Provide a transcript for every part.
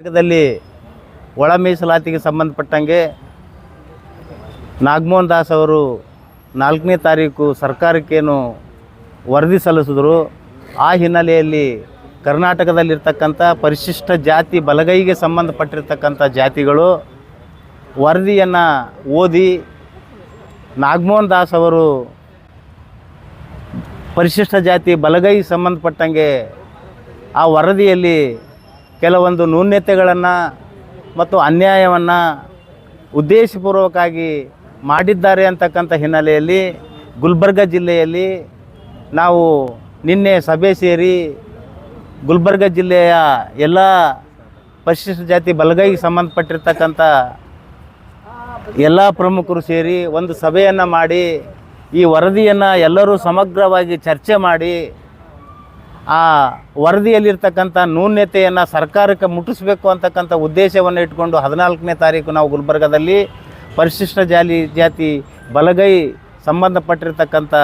ಕರ್ನಾಟಕದಲ್ಲಿ ಒಳ ಮೀಸಲಾತಿಗೆ ಸಂಬಂಧಪಟ್ಟಂಗೆ ನಾಗಮೋಹನ್ ದಾಸ್ ಅವರು ನಾಲ್ಕನೇ ತಾರೀಕು ಸರ್ಕಾರಕ್ಕೇನು ವರದಿ ಸಲ್ಲಿಸಿದ್ರು. ಆ ಹಿನ್ನೆಲೆಯಲ್ಲಿ ಕರ್ನಾಟಕದಲ್ಲಿರ್ತಕ್ಕಂಥ ಪರಿಶಿಷ್ಟ ಜಾತಿ ಬಲಗೈಗೆ ಸಂಬಂಧಪಟ್ಟಿರ್ತಕ್ಕಂಥ ಜಾತಿಗಳು ವರದಿಯನ್ನು ಓದಿ ನಾಗಮೋಹನ್ ದಾಸ್ ಅವರು ಪರಿಶಿಷ್ಟ ಜಾತಿ ಬಲಗೈ ಸಂಬಂಧಪಟ್ಟಂಗೆ ಆ ವರದಿಯಲ್ಲಿ ಕೆಲವೊಂದು ನ್ಯೂನ್ಯತೆಗಳನ್ನು ಮತ್ತು ಅನ್ಯಾಯವನ್ನು ಉದ್ದೇಶಪೂರ್ವಕವಾಗಿ ಮಾಡಿದ್ದಾರೆ ಅಂತಕ್ಕಂಥ ಹಿನ್ನೆಲೆಯಲ್ಲಿ ಗುಲ್ಬರ್ಗ ಜಿಲ್ಲೆಯಲ್ಲಿ ನಾವು ನಿನ್ನೆ ಸಭೆ ಸೇರಿ ಗುಲ್ಬರ್ಗ ಜಿಲ್ಲೆಯ ಎಲ್ಲ ಪರಿಶಿಷ್ಟ ಜಾತಿ ಬಲಗೈಗೆ ಸಂಬಂಧಪಟ್ಟಿರ್ತಕ್ಕಂಥ ಎಲ್ಲ ಪ್ರಮುಖರು ಸೇರಿ ಒಂದು ಸಭೆಯನ್ನು ಮಾಡಿ ಈ ವರದಿಯನ್ನು ಎಲ್ಲರೂ ಸಮಗ್ರವಾಗಿ ಚರ್ಚೆ ಮಾಡಿ ಆ ವರದಿಯಲ್ಲಿರ್ತಕ್ಕಂಥ ನ್ಯೂನ್ಯತೆಯನ್ನು ಸರ್ಕಾರಕ್ಕೆ ಮುಟ್ಟಿಸ್ಬೇಕು ಅಂತಕ್ಕಂಥ ಉದ್ದೇಶವನ್ನು ಇಟ್ಕೊಂಡು ಹದಿನಾಲ್ಕನೇ ತಾರೀಕು ನಾವು ಗುಲ್ಬರ್ಗದಲ್ಲಿ ಪರಿಶಿಷ್ಟ ಜಾಲಿ ಜಾತಿ ಬಲಗೈ ಸಂಬಂಧಪಟ್ಟಿರ್ತಕ್ಕಂಥ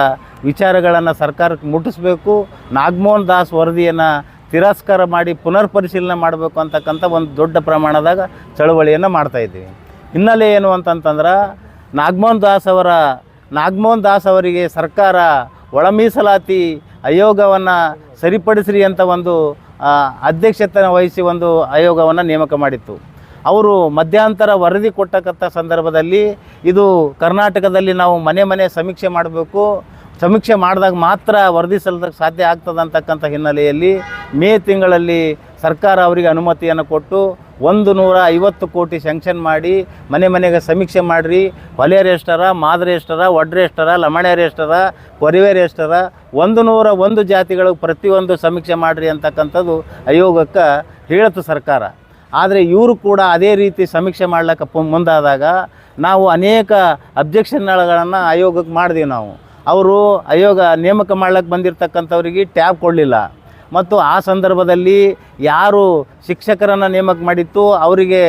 ವಿಚಾರಗಳನ್ನು ಸರ್ಕಾರಕ್ಕೆ ಮುಟ್ಟಿಸ್ಬೇಕು. ನಾಗಮೋಹನ್ ದಾಸ್ ವರದಿಯನ್ನು ತಿರಸ್ಕಾರ ಮಾಡಿ ಪುನರ್ ಪರಿಶೀಲನೆ ಮಾಡಬೇಕು ಅಂತಕ್ಕಂಥ ಒಂದು ದೊಡ್ಡ ಪ್ರಮಾಣದಾಗ ಚಳವಳಿಯನ್ನು ಮಾಡ್ತಾಯಿದ್ದೀವಿ ಹಿನ್ನೆಲೆ ಏನು ಅಂತಂತಂದ್ರೆ ನಾಗಮೋಹನ್ ದಾಸ್ ಅವರ ನಾಗಮೋಹನ್ ದಾಸ್ ಅವರಿಗೆ ಸರ್ಕಾರ ಒಳ ಮೀಸಲಾತಿ ಆಯೋಗವನ್ನು ಸರಿಪಡಿಸ್ರಿ ಅಂತ ಒಂದು ಅಧ್ಯಕ್ಷತೆನ ಅಧ್ಯಕ್ಷತೆ ವಹಿಸಿ ಒಂದು ಆಯೋಗವನ್ನು ನೇಮಕ ಮಾಡಿತ್ತು. ಅವರು ಮಧ್ಯಂತರ ವರದಿ ಕೊಟ್ಟಕ್ಕಂಥ ಸಂದರ್ಭದಲ್ಲಿ ಇದು ಕರ್ನಾಟಕದಲ್ಲಿ ನಾವು ಮನೆ ಮನೆ ಸಮೀಕ್ಷೆ ಮಾಡಬೇಕು. ಸಮೀಕ್ಷೆ ಮಾಡಿದಾಗ ಮಾತ್ರ ವರದಿ ಸಲ್ಲದಕ್ಕೆ ಸಾಧ್ಯ ಆಗ್ತದೆ ಅಂತಕ್ಕಂಥ ಹಿನ್ನೆಲೆಯಲ್ಲಿ ಮೇ ತಿಂಗಳಲ್ಲಿ ಸರ್ಕಾರ ಅವರಿಗೆ ಅನುಮತಿಯನ್ನು ಕೊಟ್ಟು ಒಂದು ನೂರ ಐವತ್ತು ಕೋಟಿ ಸ್ಯಾಂಕ್ಷನ್ ಮಾಡಿ, ಮನೆ ಮನೆಗೆ ಸಮೀಕ್ಷೆ ಮಾಡಿರಿ. ಹೊಲೆಯರ್ ಎಷ್ಟರ ಮಾದರಿ ಎಷ್ಟರ ಒಡ್ರೆ ಎಷ್ಟರ ಲಮಣೆಯರ್ ಎಷ್ಟರ ಕೊರಿವೇರ್ ಎಷ್ಟರ ಒಂದು ನೂರ ಒಂದು ಜಾತಿಗಳಿಗೆ ಪ್ರತಿಯೊಂದು ಸಮೀಕ್ಷೆ ಮಾಡಿರಿ ಅಂತಕ್ಕಂಥದ್ದು ಆಯೋಗಕ್ಕೆ ಹೇಳುತ್ತೆ ಸರ್ಕಾರ. ಆದರೆ ಇವರು ಕೂಡ ಅದೇ ರೀತಿ ಸಮೀಕ್ಷೆ ಮಾಡ್ಲಿಕ್ಕೆ ಮುಂದಾದಾಗ ನಾವು ಅನೇಕ ಅಬ್ಜೆಕ್ಷನ್ಗಳನ್ನು ಆಯೋಗಕ್ಕೆ ಮಾಡಿದೀವಿ ನಾವು. ಅವರು ಆಯೋಗ ನೇಮಕ ಮಾಡ್ಲಿಕ್ಕೆ ಬಂದಿರತಕ್ಕಂಥವ್ರಿಗೆ ಟ್ಯಾಬ್ ಕೊಡಲಿಲ್ಲ. ಮತ್ತು ಆ ಸಂದರ್ಭದಲ್ಲಿ ಯಾರು ಶಿಕ್ಷಕರನ್ನು ನೇಮಕ ಮಾಡಿತ್ತು, ಅವರಿಗೆ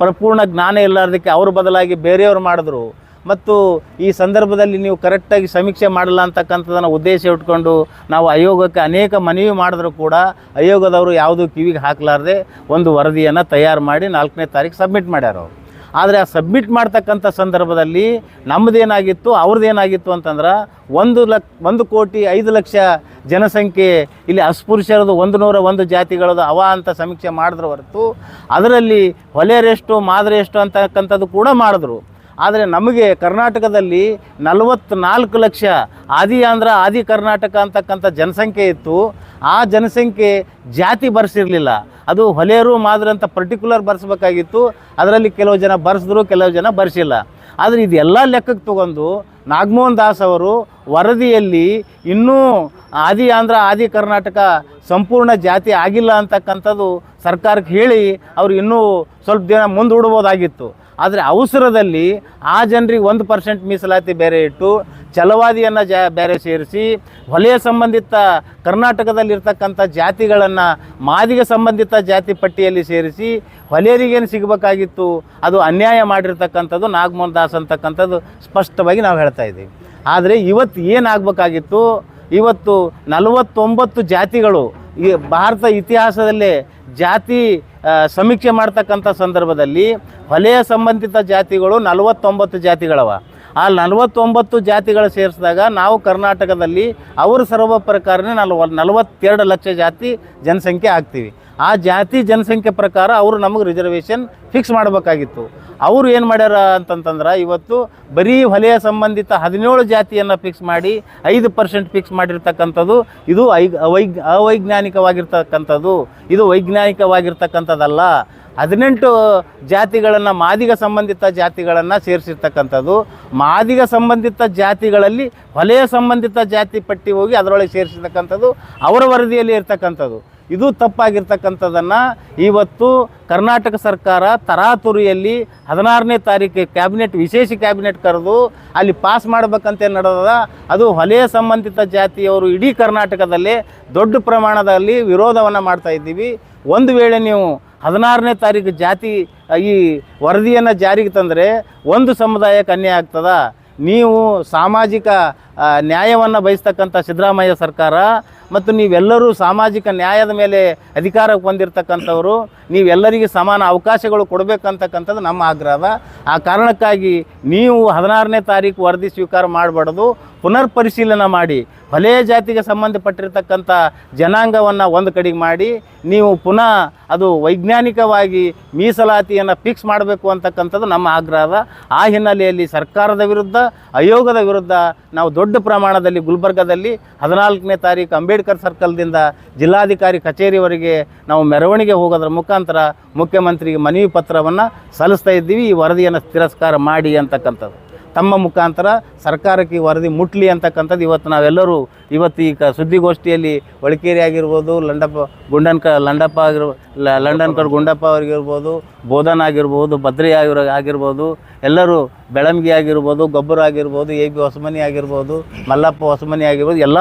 ಪರಿಪೂರ್ಣ ಜ್ಞಾನ ಇಲ್ಲಾರ್ದಕ್ಕೆ ಅವ್ರ ಬದಲಾಗಿ ಬೇರೆಯವರು ಮಾಡಿದ್ರು. ಮತ್ತು ಈ ಸಂದರ್ಭದಲ್ಲಿ ನೀವು ಕರೆಕ್ಟಾಗಿ ಸಮೀಕ್ಷೆ ಮಾಡಲ್ಲ ಅಂತಕ್ಕಂಥದ್ದನ್ನು ಉದ್ದೇಶ ಇಟ್ಕೊಂಡು ನಾವು ಆಯೋಗಕ್ಕೆ ಅನೇಕ ಮನವಿ ಮಾಡಿದ್ರು ಕೂಡ ಆಯೋಗದವರು ಯಾವುದೂ ಕಿವಿಗೆ ಹಾಕಲಾರ್ದೆ ಒಂದು ವರದಿಯನ್ನು ತಯಾರು ಮಾಡಿ ನಾಲ್ಕನೇ ತಾರೀಕು ಸಬ್ಮಿಟ್ ಮಾಡ್ಯಾರ ಅವರು. ಆದರೆ ಆ ಸಬ್ಮಿಟ್ ಮಾಡ್ತಕ್ಕಂಥ ಸಂದರ್ಭದಲ್ಲಿ ನಮ್ಮದೇನಾಗಿತ್ತು ಅವ್ರದ್ದೇನಾಗಿತ್ತು ಅಂತಂದ್ರೆ ಒಂದು ಲಕ್, ಒಂದು ಕೋಟಿ ಐದು ಲಕ್ಷ ಜನಸಂಖ್ಯೆ, ಇಲ್ಲಿ ಅಸ್ಪೃಶ್ಯರದು ಒಂದು ನೂರ ಒಂದು ಜಾತಿಗಳದು ಅವ ಅಂತ ಸಮೀಕ್ಷೆ ಮಾಡಿದ್ರು ಹೊರತು, ಅದರಲ್ಲಿ ಹೊಲೆಯರೆಷ್ಟು ಮಾದರಿ ಎಷ್ಟು ಅಂತಕ್ಕಂಥದ್ದು ಕೂಡ ಮಾಡಿದ್ರು. ಆದರೆ ನಮಗೆ ಕರ್ನಾಟಕದಲ್ಲಿ ನಲವತ್ತ್ನಾಲ್ಕು ಲಕ್ಷ ಆದಿ ಆಂಧ್ರ, ಆದಿ ಕರ್ನಾಟಕ ಅಂತಕ್ಕಂಥ ಜನಸಂಖ್ಯೆ ಇತ್ತು. ಆ ಜನಸಂಖ್ಯೆ ಜಾತಿ ಬರ್ಸಿರಲಿಲ್ಲ. ಅದು ಹೊಲೆಯರು ಮಾದರಿ ಅಂತ ಪರ್ಟಿಕ್ಯುಲರ್ ಬರ್ಸ್ಬೇಕಾಗಿತ್ತು. ಅದರಲ್ಲಿ ಕೆಲವು ಜನ ಬರ್ಸಿದ್ರು, ಕೆಲವು ಜನ ಬರ್ಸಿಲ್ಲ. ಆದರೆ ಇದೆಲ್ಲ ಲೆಕ್ಕಕ್ಕೆ ತಗೊಂಡು ನಾಗಮೋಹನ್ ದಾಸ್ ಅವರು ವರದಿಯಲ್ಲಿ ಇನ್ನೂ ಆದಿ ಆಂಧ್ರ, ಆದಿ ಕರ್ನಾಟಕ ಸಂಪೂರ್ಣ ಜಾತಿ ಆಗಿಲ್ಲ ಅಂತಕ್ಕಂಥದ್ದು ಸರ್ಕಾರಕ್ಕೆ ಹೇಳಿ ಅವರು ಇನ್ನೂ ಸ್ವಲ್ಪ ದಿನ ಮುಂದೂಡ್ಬೋದಾಗಿತ್ತು. ಆದರೆ ಅವಸರದಲ್ಲಿ ಆ ಜನರಿಗೆ ಒಂದು ಪರ್ಸೆಂಟ್ ಮೀಸಲಾತಿ ಬೇರೆ ಇಟ್ಟು ಛಲವಾದಿಯನ್ನು ಜಾ ಬೇರೆ ಸೇರಿಸಿ ವಲಯ ಸಂಬಂಧಿತ ಕರ್ನಾಟಕದಲ್ಲಿರ್ತಕ್ಕಂಥ ಜಾತಿಗಳನ್ನು ಮಾದಿಗೆ ಸಂಬಂಧಿತ ಜಾತಿ ಪಟ್ಟಿಯಲ್ಲಿ ಸೇರಿಸಿ ಹೊಲೆಯರಿಗೇನು ಸಿಗಬೇಕಾಗಿತ್ತು ಅದು ಅನ್ಯಾಯ ಮಾಡಿರ್ತಕ್ಕಂಥದ್ದು ನಾಗಮೋಹನ್ ದಾಸ್ ಅಂತಕ್ಕಂಥದ್ದು ಸ್ಪಷ್ಟವಾಗಿ ನಾವು ಹೇಳ್ತಾ ಇದ್ದೀವಿ. ಆದರೆ ಇವತ್ತು ಏನಾಗಬೇಕಾಗಿತ್ತು? ಇವತ್ತು ನಲವತ್ತೊಂಬತ್ತು ಜಾತಿಗಳು ಈ ಭಾರತ ಇತಿಹಾಸದಲ್ಲೇ ಜಾತಿ ಸಮೀಕ್ಷೆ ಮಾಡ್ತಕ್ಕಂಥ ಸಂದರ್ಭದಲ್ಲಿ ಹೊಲೆಯ ಸಂಬಂಧಿತ ಜಾತಿಗಳು ನಲವತ್ತೊಂಬತ್ತು ಜಾತಿಗಳವ. ಆ ನಲವತ್ತೊಂಬತ್ತು ಜಾತಿಗಳು ಸೇರಿಸಿದಾಗ ನಾವು ಕರ್ನಾಟಕದಲ್ಲಿ ಅವರು ಸರ್ವ ಪ್ರಕಾರನೇ ನಲ್ವ, ನಲವತ್ತೆರಡು ಲಕ್ಷ ಜಾತಿ ಜನಸಂಖ್ಯೆ ಆಗ್ತೀವಿ. ಆ ಜಾತಿ ಜನಸಂಖ್ಯೆ ಪ್ರಕಾರ ಅವರು ನಮಗೆ ರಿಸರ್ವೇಷನ್ ಫಿಕ್ಸ್ ಮಾಡಬೇಕಾಗಿತ್ತು. ಅವರು ಏನು ಮಾಡ್ಯಾರ ಅಂತಂತಂದ್ರೆ ಇವತ್ತು ಬರೀ ವಲಯ ಸಂಬಂಧಿತ ಹದಿನೇಳು ಜಾತಿಯನ್ನು ಫಿಕ್ಸ್ ಮಾಡಿ ಐದು ಪರ್ಸೆಂಟ್ ಫಿಕ್ಸ್ ಮಾಡಿರ್ತಕ್ಕಂಥದ್ದು, ಇದು ಐ ಅವೈಜ್ಞಾನಿಕವಾಗಿರ್ತಕ್ಕಂಥದ್ದು. ಇದು ವೈಜ್ಞಾನಿಕವಾಗಿರ್ತಕ್ಕಂಥದ್ದಲ್ಲ. ಹದಿನೆಂಟು ಜಾತಿಗಳನ್ನು ಮಾದಿಗ ಸಂಬಂಧಿತ ಜಾತಿಗಳನ್ನು ಸೇರಿಸಿರ್ತಕ್ಕಂಥದ್ದು. ಮಾದಿಗ ಸಂಬಂಧಿತ ಜಾತಿಗಳಲ್ಲಿ ವಲಯ ಸಂಬಂಧಿತ ಜಾತಿ ಪಟ್ಟಿ ಹೋಗಿ ಅದರೊಳಗೆ ಸೇರಿಸಿರ್ತಕ್ಕಂಥದ್ದು, ಅವರ ವರದಿಯಲ್ಲಿ ಇರ್ತಕ್ಕಂಥದ್ದು. ಇದು ತಪ್ಪಾಗಿರ್ತಕ್ಕಂಥದ್ದನ್ನು ಇವತ್ತು ಕರ್ನಾಟಕ ಸರ್ಕಾರ ತರಾತುರಿಯಲ್ಲಿ ಹದಿನಾರನೇ ತಾರೀಕು ಕ್ಯಾಬಿನೆಟ್, ವಿಶೇಷ ಕ್ಯಾಬಿನೆಟ್ ಕರೆದು ಅಲ್ಲಿ ಪಾಸ್ ಮಾಡಬೇಕಂತೇನು ನಡೆದದ, ಅದು ಹೊಲೆಯ ಸಂಬಂಧಿತ ಜಾತಿಯವರು ಇಡೀ ಕರ್ನಾಟಕದಲ್ಲೇ ದೊಡ್ಡ ಪ್ರಮಾಣದಲ್ಲಿ ವಿರೋಧವನ್ನು ಮಾಡ್ತಾ ಇದ್ದೀವಿ. ಒಂದು ವೇಳೆ ನೀವು ಹದಿನಾರನೇ ತಾರೀಕು ಜಾತಿ, ಈ ವರದಿಯನ್ನು ಜಾರಿಗೆ ತಂದರೆ ಒಂದು ಸಮುದಾಯಕ್ಕೆ ಅನ್ಯಾಯ ಆಗ್ತದ? ನೀವು ಸಾಮಾಜಿಕ ನ್ಯಾಯವನ್ನು ಬಯಸ್ತಕ್ಕಂಥ ಸಿದ್ದರಾಮಯ್ಯ ಸರ್ಕಾರ ಮತ್ತು ನೀವೆಲ್ಲರೂ ಸಾಮಾಜಿಕ ನ್ಯಾಯದ ಮೇಲೆ ಅಧಿಕಾರ ಹೊಂದಿರತಕ್ಕಂಥವರು ನೀವೆಲ್ಲರಿಗೆ ಸಮಾನ ಅವಕಾಶಗಳು ಕೊಡಬೇಕಂತಕ್ಕಂಥದ್ದು ನಮ್ಮ ಆಗ್ರಹ. ಆ ಕಾರಣಕ್ಕಾಗಿ ನೀವು ಹದಿನಾರನೇ ತಾರೀಕು ವರದಿ ಸ್ವೀಕಾರ ಮಾಡಬಾರ್ದು ಪುನರ್ ಪರಿಶೀಲನೆ ಮಾಡಿ ಹೊಲೆಯ ಜಾತಿಗೆ ಸಂಬಂಧಪಟ್ಟಿರ್ತಕ್ಕಂಥ ಜನಾಂಗವನ್ನು ಒಂದು ಕಡೆಗೆ ಮಾಡಿ, ನೀವು ಪುನಃ ಅದು ವೈಜ್ಞಾನಿಕವಾಗಿ ಮೀಸಲಾತಿಯನ್ನು ಫಿಕ್ಸ್ ಮಾಡಬೇಕು ಅಂತಕ್ಕಂಥದ್ದು ನಮ್ಮ ಆಗ್ರಹ. ಆ ಹಿನ್ನೆಲೆಯಲ್ಲಿ ಸರ್ಕಾರದ ವಿರುದ್ಧ ಆಯೋಗದ ವಿರುದ್ಧ ನಾವು ದೊಡ್ಡ ಪ್ರಮಾಣದಲ್ಲಿ ಗುಲ್ಬರ್ಗದಲ್ಲಿ ಹದಿನಾಲ್ಕನೇ ತಾರೀಕು ಅಂಬೇಡ್ಕರ್ ಸರ್ಕಲ್ದಿಂದ ಜಿಲ್ಲಾಧಿಕಾರಿ ಕಚೇರಿವರೆಗೆ ನಾವು ಮೆರವಣಿಗೆ ಹೋಗೋದ್ರ ಮುಖಾಂತರ ಮುಖ್ಯಮಂತ್ರಿಗೆ ಮನವಿ ಪತ್ರವನ್ನು ಸಲ್ಲಿಸ್ತಾ ಇದ್ದೀವಿ. ಈ ವರದಿಯನ್ನು ತಿರಸ್ಕಾರ ಮಾಡಿ ಅಂತಕ್ಕಂಥದ್ದು. ತಮ್ಮ ಮುಖಾಂತರ ಸರ್ಕಾರಕ್ಕೆ ಈ ವರದಿ ಮುಟ್ಲಿ ಅಂತಕ್ಕಂಥದ್ದು. ಇವತ್ತು ನಾವೆಲ್ಲರೂ ಇವತ್ತು ಈ ಕ ಸುದ್ದಿಗೋಷ್ಠಿಯಲ್ಲಿ ಒಳಕೇರಿ ಆಗಿರ್ಬೋದು ಲಂಡಪ್ಪ ಗುಂಡನ್ಕ ಲಂಡಪ್ಪ ಆಗಿರ್ ಲಂಡನ್ಕರ್ ಗುಂಡಪ್ಪ ಅವರಿಗಿರ್ಬೋದು, ಬೋಧನ್ ಆಗಿರ್ಬೋದು ಭದ್ರಿ ಆಗಿರೋ ಆಗಿರ್ಬೋದು, ಎಲ್ಲರೂ ಬೆಳಂಗಿ ಆಗಿರ್ಬೋದು ಗೊಬ್ಬರ ಆಗಿರ್ಬೋದು ಎ ಬಿ ಹೊಸಮನಿ ಆಗಿರ್ಬೋದು ಮಲ್ಲಪ್ಪ ಹೊಸಮನಿ ಆಗಿರ್ಬೋದು ಎಲ್ಲ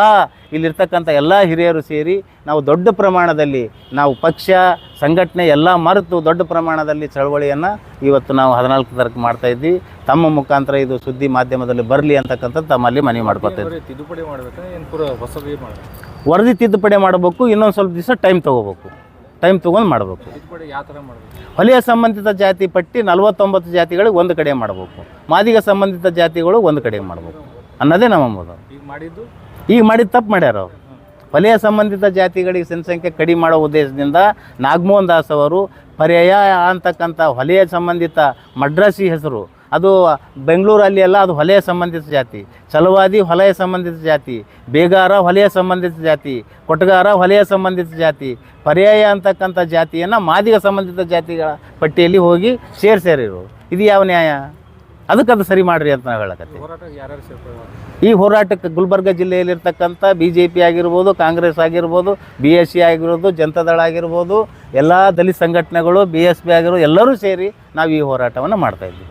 ಇಲ್ಲಿರ್ತಕ್ಕಂಥ ಎಲ್ಲ ಹಿರಿಯರು ಸೇರಿ ನಾವು ದೊಡ್ಡ ಪ್ರಮಾಣದಲ್ಲಿ ನಾವು ಪಕ್ಷ ಸಂಘಟನೆ ಎಲ್ಲ ಮರೆತು ದೊಡ್ಡ ಪ್ರಮಾಣದಲ್ಲಿ ಚಳವಳಿಯನ್ನು ಇವತ್ತು ನಾವು ಹದಿನಾಲ್ಕು ತಾರೀಕು ಮಾಡ್ತಾ ಇದ್ವಿ. ತಮ್ಮ ಮುಖಾಂತರ ಇದು ಸುದ್ದಿ ಮಾಧ್ಯಮದಲ್ಲಿ ಬರಲಿ ಅಂತಕ್ಕಂಥದ್ದು ತಮ್ಮಲ್ಲಿ ಮನವಿ ಮಾಡ್ಕೊತಾ ಇದ್ವಿ. ತಿದ್ದುಪಡಿ ವರದಿ ತಿದ್ದುಪಡಿ ಮಾಡಬೇಕು ಇನ್ನೊಂದು ಸ್ವಲ್ಪ ದಿವಸ ಟೈಮ್ ತೊಗೋಬೇಕು. ಟೈಮ್ ತೊಗೊಂಡು ಮಾಡಬೇಕು. ಹೊಲಿಯ ಸಂಬಂಧಿತ ಜಾತಿ ಪಟ್ಟಿ ನಲವತ್ತೊಂಬತ್ತು ಜಾತಿಗಳಿಗೆ ಒಂದು ಕಡೆ ಮಾಡಬೇಕು. ಮಾದಿಗ ಸಂಬಂಧಿತ ಜಾತಿಗಳು ಒಂದು ಕಡೆ ಮಾಡಬೇಕು. ಅನ್ನೋದೇ ನಮ್ಮ ಮೊದಲು ಈಗ ಮಾಡಿದ್ದು? ಈಗ ಮಾಡಿದ ತಪ್ಪು ಮಾಡ್ಯಾರ ಅವರು. ಹೊಲೆಯ ಸಂಬಂಧಿತ ಜಾತಿಗಳಿಗೆ ಜನಸಂಖ್ಯೆ ಕಡಿಮೆ ಮಾಡೋ ಉದ್ದೇಶದಿಂದ ನಾಗಮೋಹನ್ ದಾಸ್ ಅವರು ಪರ್ಯಾಯ ಅಂತಕ್ಕಂಥ ಹೊಲೆಯ ಸಂಬಂಧಿತ ಮಡ್ರಾಸಿ ಹೆಸರು ಅದು ಬೆಂಗಳೂರಲ್ಲಿ ಎಲ್ಲ ಅದು ಹೊಲೆಯ ಸಂಬಂಧಿತ ಜಾತಿ. ಚಲವಾದಿ ಹೊಲೆಯ ಸಂಬಂಧಿತ ಜಾತಿ. ಬೇಗಾರ ಹೊಲೆಯ ಸಂಬಂಧಿತ ಜಾತಿ. ಕೊಟ್ಟಗಾರ ಹೊಲೆಯ ಸಂಬಂಧಿತ ಜಾತಿ. ಪರ್ಯಾಯ ಅಂತಕ್ಕಂಥ ಜಾತಿಯನ್ನು ಮಾದಿಗ ಸಂಬಂಧಿತ ಜಾತಿಗಳ ಪಟ್ಟಿಯಲ್ಲಿ ಹೋಗಿ ಸೇರಿಸ್ಯಾರಿರು. ಇದು ಯಾವ ನ್ಯಾಯ? ಅದಕ್ಕೆ ಅದು ಸರಿ ಮಾಡಿರಿ ಅಂತ ನಾವು ಹೇಳಕತ್ತೀವಿ. ಈ ಹೋರಾಟಕ್ಕೆ ಗುಲ್ಬರ್ಗ ಜಿಲ್ಲೆಯಲ್ಲಿರ್ತಕ್ಕಂಥ ಬಿ ಜೆ ಪಿ ಆಗಿರ್ಬೋದು, ಕಾಂಗ್ರೆಸ್ ಆಗಿರ್ಬೋದು, ಬಿ ಎಸ್ ಸಿ ಆಗಿರ್ಬೋದು ಜನತಾದಳ ಆಗಿರ್ಬೋದು, ಎಲ್ಲ ದಲಿತ ಸಂಘಟನೆಗಳು, ಬಿ ಎಸ್ ಪಿ ಆಗಿರ್ಬೋದು ಎಲ್ಲರೂ ಸೇರಿ ನಾವು ಈ ಹೋರಾಟವನ್ನು ಮಾಡ್ತಾಯಿದ್ವಿ